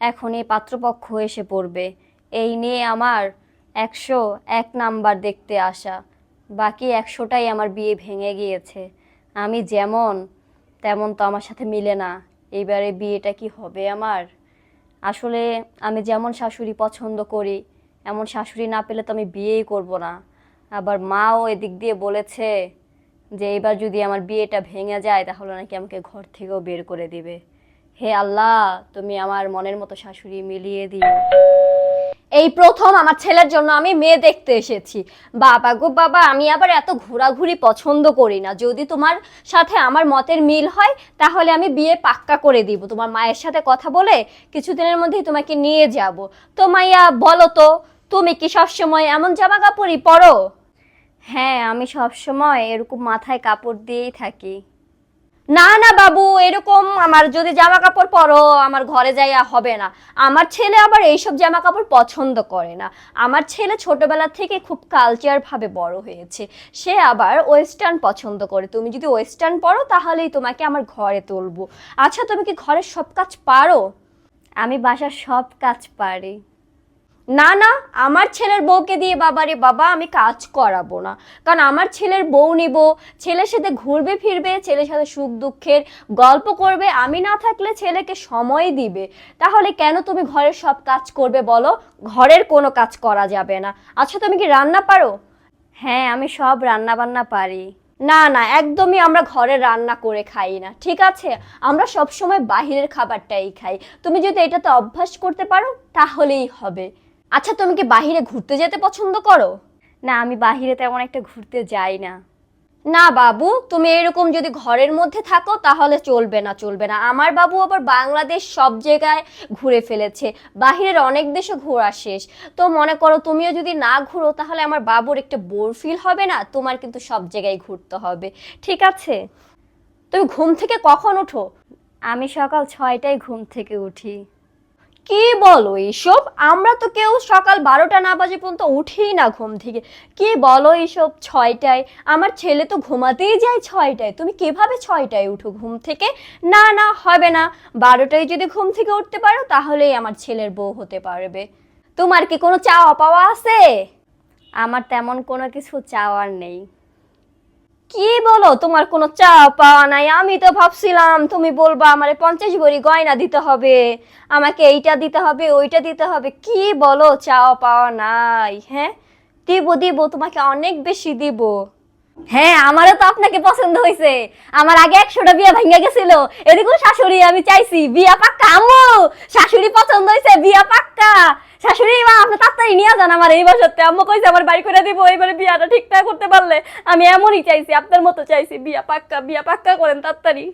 এখন এই পাত্রপক্ষ এসে পড়বে। এই নিয়ে আমার একশো এক নাম্বার দেখতে আসা। বাকি একশোটাই আমার বিয়ে ভেঙে গিয়েছে। আমি যেমন, তেমন তো আমার সাথে মিলে না। এইবারে বিয়েটা কি হবে আমার? আসলে আমি যেমন শাশুড়ি পছন্দ করি, এমন শাশুড়ি না পেলে তো আমি বিয়েই করব না। আবার মাও এদিক দিয়ে বলেছে যে, এবার যদি আমার বিয়েটা ভেঙে যায়, তাহলে নাকি আমাকে ঘর থেকেও বের করে দিবে। হে আল্লাহ, তুমি আমার মনের মতো শাশুড়ি মিলিয়ে দিও। এই প্রথম আমার ছেলের জন্য আমি মেয়ে দেখতে এসেছি। বাবা গো বাবা, আমি আবার এত ঘোরাঘুরি পছন্দ করি না। যদি তোমার সাথে আমার মতের মিল হয়, তাহলে আমি বিয়ে পাক্কা করে দিব। তোমার মায়ের সাথে কথা বলে কিছুদিনের মধ্যেই তোমাকে নিয়ে যাব। তো মাইয়া, বলো তো, তুমি কি সবসময় এমন জামা কাপড়ই পরো? হ্যাঁ আমি সবসময় এরকম মাথায় কাপড় দিয়েই থাকি। না না বাবু, এরকম আমার যদি জামা কাপড় পরো, আমার ঘরে যাইয়া হবে না। আমার ছেলে আবার এইসব জামা কাপড় পছন্দ করে না। আমার ছেলে ছোটবেলা থেকে খুব কালচার ভাবে বড় হয়েছে। সে আবার ওয়েস্টার্ন পছন্দ করে। তুমি যদি ওয়েস্টার্ন পরো, তাহলেই তোমাকে আমার ঘরে তুলবো। আচ্ছা তুমি কি ঘরের সব কাজ পারো? আমি বাসার সব কাজ পারি। না না, আমার ছেলের বউকে দিয়ে বাবারে বাবা, আমি কাজ করাবো না। কারণ আমার ছেলের বউ নিব, ছেলের সাথে ঘুরবে, ফিরবে, ছেলের সাথে সুখ দুঃখের গল্প করবে, আমি না থাকলে ছেলেকে সময় দিবে। তাহলে কেন তুমি ঘরের সব কাজ করবে বলো? ঘরের কোনো কাজ করা যাবে না। আচ্ছা তুমি কি রান্না পারো? হ্যাঁ আমি সব রান্না বান্না পারি। না না, একদমই আমরা ঘরে রান্না করে খাই না, ঠিক আছে? আমরা সব সময় বাহিরের খাবারটাই খাই। তুমি যদি এটাতে অভ্যাস করতে পারো, তাহলেই হবে। আচ্ছা তুমি কি বাহিরে ঘুরতে যেতে পছন্দ করো? না আমি বাহিরে তেমন একটা ঘুরতে যাই না। না বাবু তুমি এরকম যদি ঘরের মধ্যে থাকো তাহলে চলবে না চলবে না। আমার বাবু আবার বাংলাদেশ সব জায়গায় ঘুরে ফেলেছে। বাহিরের অনেক দেশে ঘোরা শেষ। তো মনে করো তুমিও যদি না ঘুরো তাহলে আমার বাবুর একটা বোর ফিল হবে না? তোমার কিন্তু সব জায়গায় ঘুরতে হবে। ঠিক আছে? তুমি ঘুম থেকে কখন ওঠো আমি সকাল ছয়টায় ঘুম থেকে উঠি। কি বলো এইসব আমরা তো কেউ সকাল বারোটা না বাজে পর্যন্ত উঠেই না ঘুম থেকে। কি বলো এইসব ছয়টায়? আমার ছেলে তো ঘুমাতেই যায় ছয়টায়। তুমি কীভাবে ছয়টায় উঠো ঘুম থেকে? না না, হবে না। বারোটায় যদি ঘুম থেকে উঠতে পারো, তাহলেই আমার ছেলের বউ হতে পারবে। তোমার কি কোনো চাওয়া পাওয়া আছে? আমার তেমন কোনো কিছু চাওয়ার নেই। কি বলো? তোমার কোনো চাওয়া পাওয়া নাই। আমি তো ভাবছিলাম তুমি বলবা আমারে পঞ্চাশ ভরি গয়না দিতে হবে। আমাকে এইটা দিতে হবে, ওইটা দিতে হবে। কি বলো? চাওয়া পাওয়া নাই হ্যাঁ? দিব দিব, তোমাকে অনেক বেশি দিব। হ্যাঁ আমারও তো আপনাকে পছন্দ হয়েছে আমার আগে একশোটা বিয়া ভেঙে গেছিল। এদিকেও শাশুড়ি আমি চাইছি, বিয়া পাক্কা। আম্মু, শাশুড়ি পছন্দ হয়েছে বিয়া পাক্কা। শাশুড়ি মা, আপনি তাড়াতাড়ি নিয়ে যান আমার এই বছরতে আম্মা কইছে, আমার বাড়ি করে দিব এইবারে বিয়াটা ঠিকঠাক করতে পারলে আমি এমনই চাইছি, আপনার মতো চাইছি। বিয়া পাক্কা বিয়া পাক্কা করেন তাড়াতাড়ি।